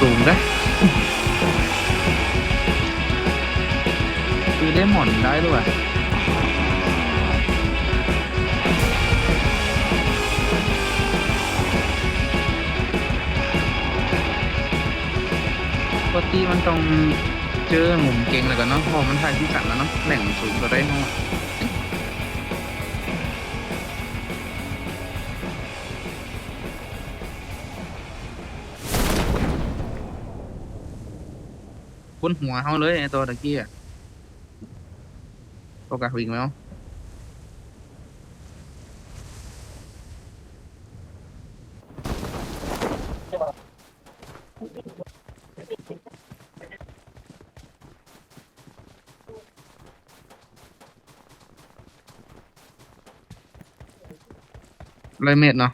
สูงนะคือได้หมอนได้ด้วยปกติมันต้องเจอหมุมเก่งแล้วกันเนาะพอมันถ่ายที่สันแล้วเนาะแหล่งสูงก็ได้เนาะ นหัวเขาเลยไอตัวตะกี้อะโอกาสวิ่งไหมเนาะร้อยเมตรเนาะ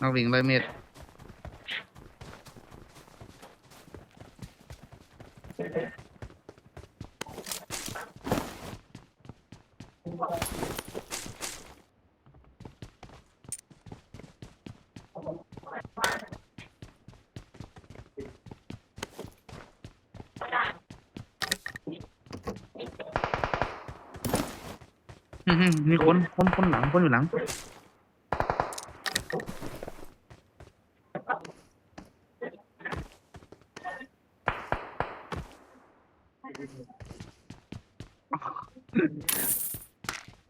นักวิ่งร้อยเมต รอืมๆมีคนคนคนหลังคนอยู่หลัง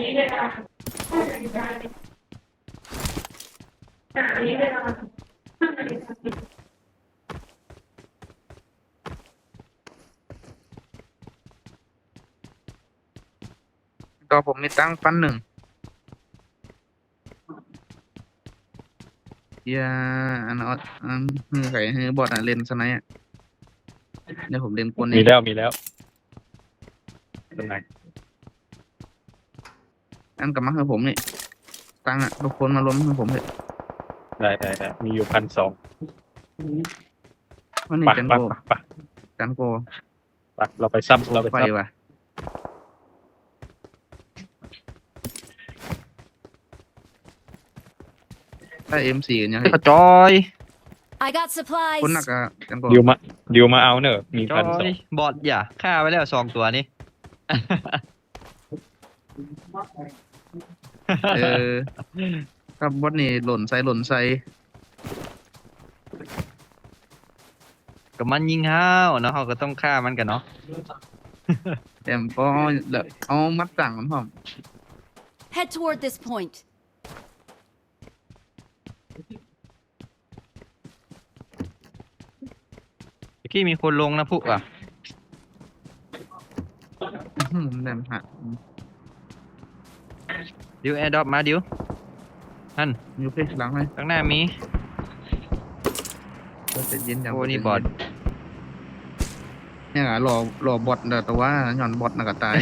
นอะวางบทไปหมดแล้วไอ้บอทไหนไปแล้วเดี๋ยวในโบทอะก็ผมมีตั้งฟันหนึ่งอย่าอันออดอันฮือไข่ฮือบอดอะเล่นสไนด์อะเดี๋ยวผมเล่นกวนเอมีงแล้วมีแล้วตำแหน่ง อันกลับมาให้ผมนี่ตั้งอะทุกคนมาล้มให้ผมเลยได้ได้ได้มีอยู่พันสองวันนี้ปะจันปะโกปะปะจันโกปะเราไปซ้ำเราไปไฟซ้ว่ะถ้าเอ็มสี่กันยังไงจอย I got supplies. คนหนักอะจันโกำดิวมาดิวมาเอาเนอะมีจพันสออยงบอดอย่าฆ่าไว้แล้วสองตัวนี้ เออถ้าบอดนี่หล่นใส่หล่นใส่ก็มันยิงห้าวเนาะเขาก็ต้องฆ่ามันกันเนาะแต่ก็แบบเอามัดสั่งมันพร้อม Head toward this point. เมื่อกี้มีคนลงนะพุอะ อื้อหือแหลมหัก ดิวแอร์ดรอปมาดิวอยู่เพชรหลังเลยข้างหน้ามีเดี๋ยวจะเย็นอย่างโอ้นี่บอดเนี่ยหรอหล่อบอดเด้อแต่ว่าหย่อนบอดน่ะก็ตาย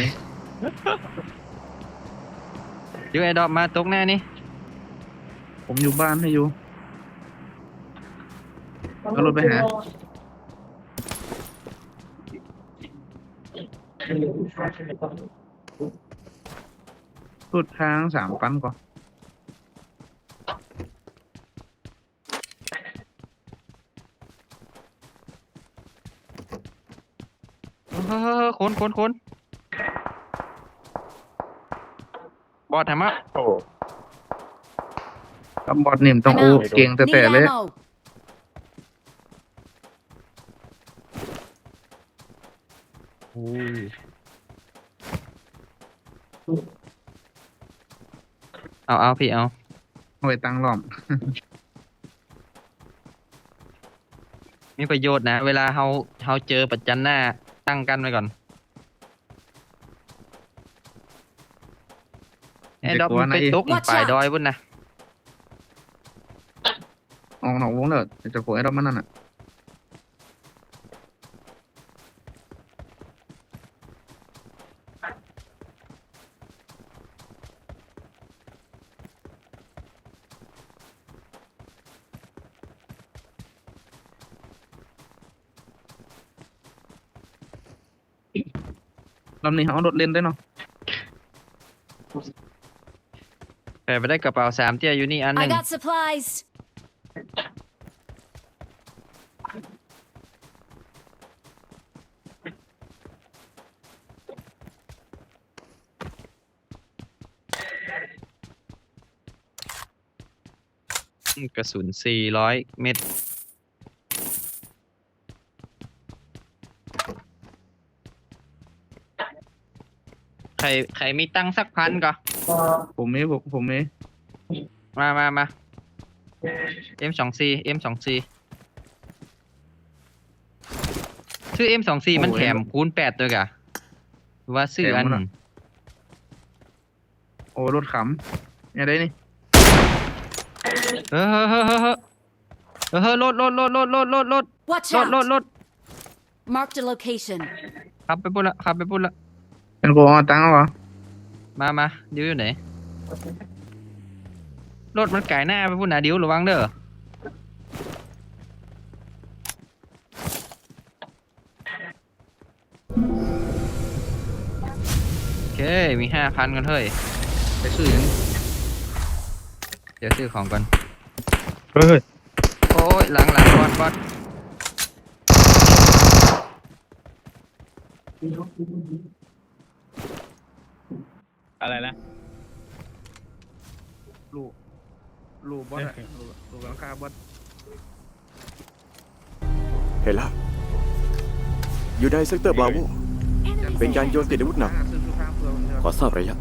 ดิวแอร์ดรอปมาตกหน้านี่ ผมอยู่บ้านให้อยู่ก็รถไปหา สุดทางสามปันก่อนเฮ้ยคนคนคนบอดทำอะโอ้กับบอดนี่มนต้อง I'm โอ้ out. เก่งแต่ Need แต่เลย ammo. โอ้ย เอาเอาพี่เอาเอาไปตั้งล้อม มีประโยชน์นะ เวลาเฮาเฮาเจอปัจจันหน้าตั้งกันไว้ก่อนแอร์ดรอปมันไปตก Watch ป่าย out ดอยพุ่นนะออกนอกวงเด้อจะโกยไอ้ดอกมันนั่นน่ะ รอบนี้เขาเอารถเล่นได้เนาะแต่ไปได้กระเป๋าสามเตี้ยอยู่นี่อันห I นึ่ง got supplies. กระสุนสี่ร้อยเม็ด ใครใครมีตังค์สักพันก็ผมมีผมผมมีมามามา M สอง C M สอง C ซื้อ M สอง C มันแถมคูณแปดด้วยกะหรือว่าซื้ออันโอ้รถขำเนี่ยได้นี่เฮ้อเฮ้อเฮ้อเฮ้อเฮ้อเฮ้อเฮ้อรถรถรถรถรถรถรถ Watch รถรถ out. รถ Marked a location. ขับไปปุ่นละขับไปปุ่นละ เป็นกูเอาตังค์เอาเหรอมามาดิวอยู่ไหน รถมันไก่หน้าไปพุ่นนะดิวระวังเด้อ โอเค มีห้าพันกันเฮ้ย ไปซื้อหยังเดี๋ยวซื้อของก่อน เฮ้ยโอ้ย หลังหลังบอดบอด อะไรนะ ลูกลูกบอสอะลูกลูกหลังคาบอสเห็นแล้วอยู่ในเซกเตอร์บราโว Enemies เป็นการโยน ahead. ติดอาวุธหนัก ซื้อทุกครั้งเพื่อมันจะขอทราบระยะ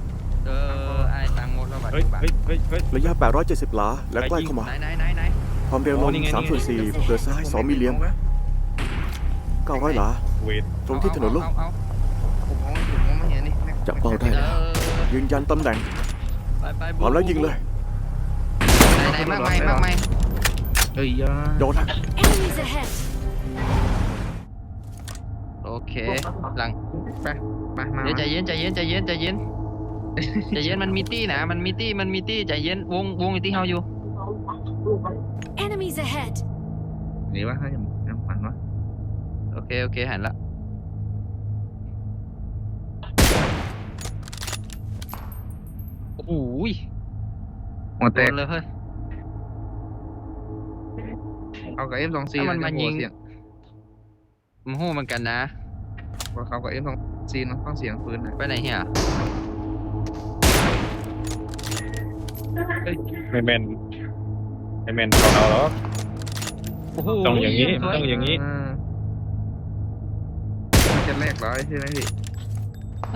เออไอ้ตังค์หมดแล้วบัตรเฮ้ยเฮ้ยเฮ้ยเฮ้ย ระยะ 870หลา และใกล้เข้ามา ไหนไหนไหนไหนความเร็วลโอ้มนี่ไง3ส่วนนี่ไง4เกิดซ้าย 2มิลเลียม900หลา เวทตรงที่ถนนโล่งเอาเอาผมมองผมมองไม่เห็นนี่จับเป้าได้ เอาแล้วเออ ยืนยันตำแหน่งไปไปพร้อมแล้วยิงเลย ไหนไหนมากไหมมากไหมเอ้ยยาโดนละ Enemies ahead. โอเค หลังไปมามาเดี๋ยวใจเย็นใจเย็นใจเย็นใจเย็นใจเย็นมันมีตี้นะมันมีตี้มันมีตี้ใจเย็นวงวงอยู่ที่เฮาอยู่ Enemies ahead. หนีวะให้ยังฝันวะโอเคโอเคหันละ อ้โหยหัวโดแตกนเลยเฮ้ย เอากับเอ็มสองซีถ้ามันมายิง เสียงมันโหเหมือนกันนะว่าเขากับเอ็มสองซีนะฟังเสียงปืนนะไปไหนเฮียไม่แมนไม่แมนเขาเอาหรอก โอ้โหต้องอย่างนี้ สวต้องอย่างนี้ มันจะแลกเหรอใช่ไหมพี่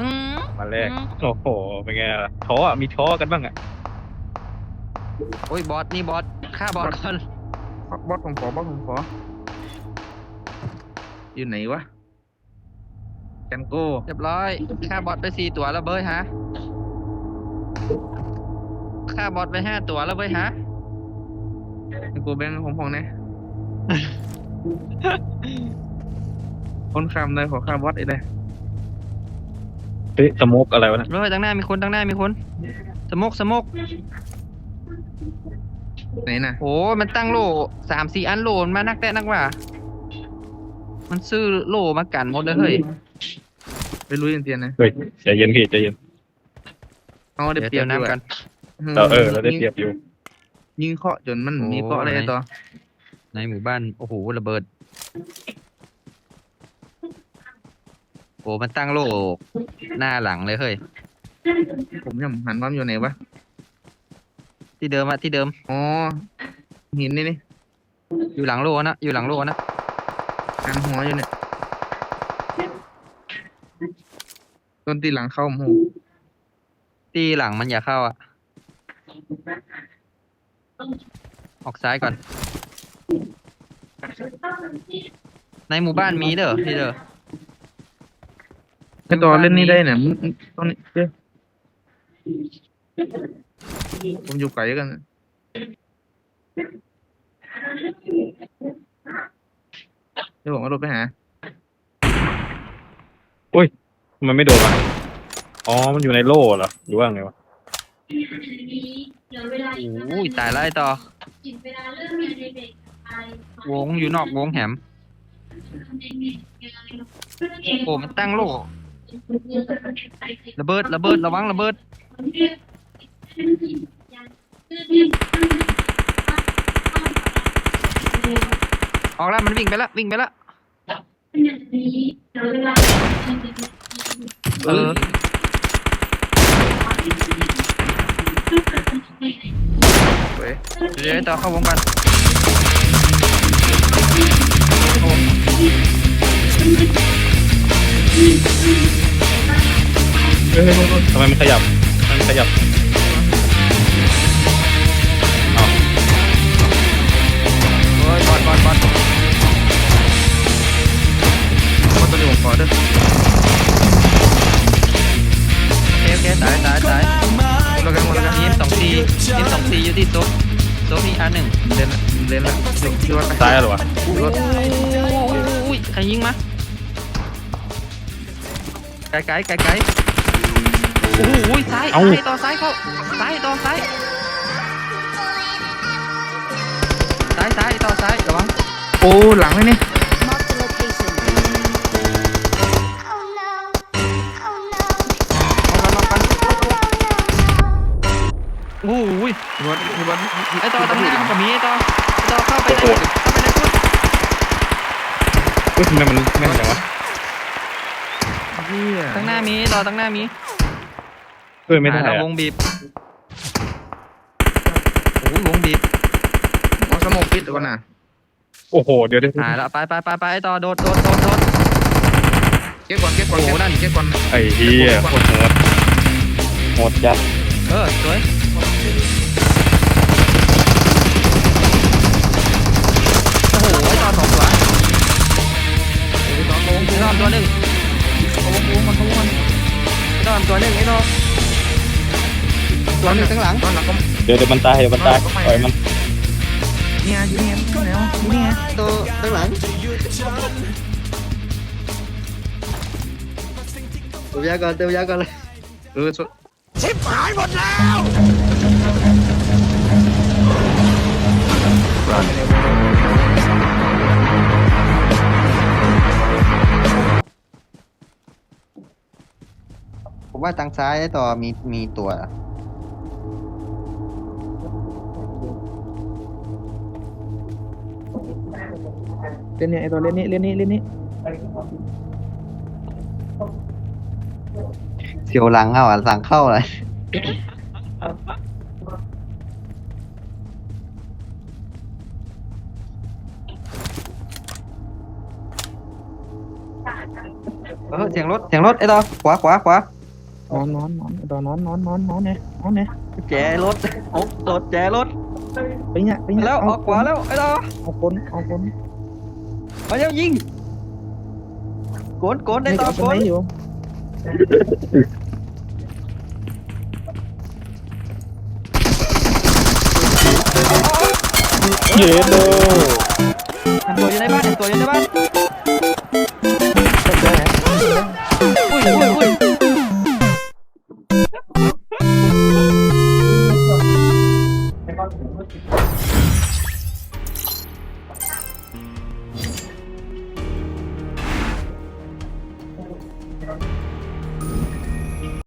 อืม มาแรก อืม โอ้โห เป็นไงล่ะ ท้ออะมีท้อกันบ้างอะโอ้ยบอสนี่บอสฆ่าบอสก่อนบอสผมขอบอสผมขอ อยู่ไหนวะแคนโก้เรียบร้อยฆ่าบอสไปสี่ตัวแล้วเบ้ยฮะฆ่าบอสไปห้าตัวแล้วเบ้ยฮะแคนโก้แบงค์ผมพองเนี่ยคนคำเลยขอค่าบอสอีกเลย เฮ้ยสโมกอะไรวะนะเฮ้ยตั้งหน้ามีคนตั้งหน้ามีคนสมกสมกไหนน่ะโอ้มันตั้งโล่สามสี่อันโล่มันมานักแต่นักว่า มันซื้อโล่มากันหมดเลยเฮ้ยไปลุยกันเตียนนะเฮ้ยใจเย็นพี่ใจเย็นเอาได้เดี๋ยวเปรีเติยบมน้ำกันเราเออเราได้เปรียบอยู่ ยิงเคาะจนมันโอ้มีเคาะอะไรไหนต่อในหมู่บ้าน โอ้โหระเบิด โอ้มันตั้งโล่หน้าหลังเลยเฮ้ย ผมยังหันว่ามันอยู่ไหนวะ ที่เดิมอะที่เดิม อ๋อหินนี่นี่อยู่หลังโล่นะอยู่หลังโล่นะหันหัวอยู่เนี่ยต้นตีหลังเข้าหมูที่หลังมันอย่าเข้าอะออกซ้ายก่อน ในหมู่บ้านมีเด้อพี่เด้อ ไอต่อเล่นนี่ได้เนี่ยมึงมึงตรงนี้เดี๋ยวผมอยู่ไกลกัน เดี๋ยวผมเอารถไปหา มันไม่โดนวะอ๋อ มันอยู่ในโล่เหรอ หรือว่าไงวะ โอ้ยตายแล้วไอ้ต่อเวลาเรื่องงานในเด็กไอวงอยู่นอกวงแหมโอ้มันตั้งโล่ ระเบิดระเบิดระวังระเบิดออกแล้วมันวิ่งไปแล้ววิ่งไปแล้วเออเว้ยเดี๋ยวไอ้ต่อเข้าวงกันเฮ้ เฮ้ยเฮ้ยเฮ้ยทำไมมันขยับ มันขยับอ้าวโอ้ยบอลบอลบอลคนตัวนี้ผมขอเด้อโอเคโอเคตายตายตายหมดแล้วกันหมดแล้วกันทีมสองทีทีมสองทีอยู่ที่โต๊ะโต๊ะมีอันหนึ่งเล่นละเล่นละเดี๋ยวคิดว่าไปซ้ายเหรอวะรถอุ้ยใครยิงมา ไกลไกลไกลไกลโอ้โหซ้ายซ้ายต่อซ้ายเข้าซ้ายต่อซ้ายซ้ายซ้ายต่อซ้ายระวังโอ้หลังเลยนี่ Marked a location. เอากันเอากันโอ้โหพี่บอลพี่บอลไอต่อตรงหน้ากับมีไอต่อไอต่อเข้าไปในเข้าไปในพุ่นเฮ้ยทำไมมันแม่นจังวะ เฮียตั้งหน้ามีไอ้ต่อตั้งหน้ามีเฮ้ยไม่ได้หาแล้วอะวงบีบโอ้ยวงบีบเอาสมองปิดก่อนนะโอ้โห เดี๋ยวเดี๋ยวหายแล้วไปไปไปไปไอต่อโดดโดดโดดโดด เก็บก่อนเก็บก่อนโอ้โหนั่น เก็บก่อนไอ้เหี้ยโคตรโหดโหดจัดเออสวย ต่อตัวหนึ่งไอต่อตัวหนึ่งข้างหลังตอนหลังก็เดี๋ยวเดี๋ยวมันตายเดี๋ยวมันตายปล่อยมันเนี่ยอยู่เนี่ยแล้วเนี่ยตัวข้างหลังเติมยาก่อนเติมยาก่อนเลยเออสุดผมว่าทางซ้ายไอ้ต่อมีมีตัว เล่นเนี่ยไอตัวเล่นนี่เล่นนี่เล่นนี่เสียวหลังเข้าอะหลังเข้าเลยเออเสียงรถเสียงรถไอ้ต่อขวาขวาขวา นอนนอนนอนไอตัวนอนนอนนอนนอนเนี่ยนอนเนี่ยแจรถโอ้รถแจรถไปเนี่ยไปเนี่ยแล้วออกขวาแล้วไอ้ต่อเอาคนเอาคนเอาแล้วยิงโกนโกนไอ้นี่ต่อโกนอยู่เย็ดโดตัวอยู่ในบ้านเห็นตัวอยู่ในบ้าน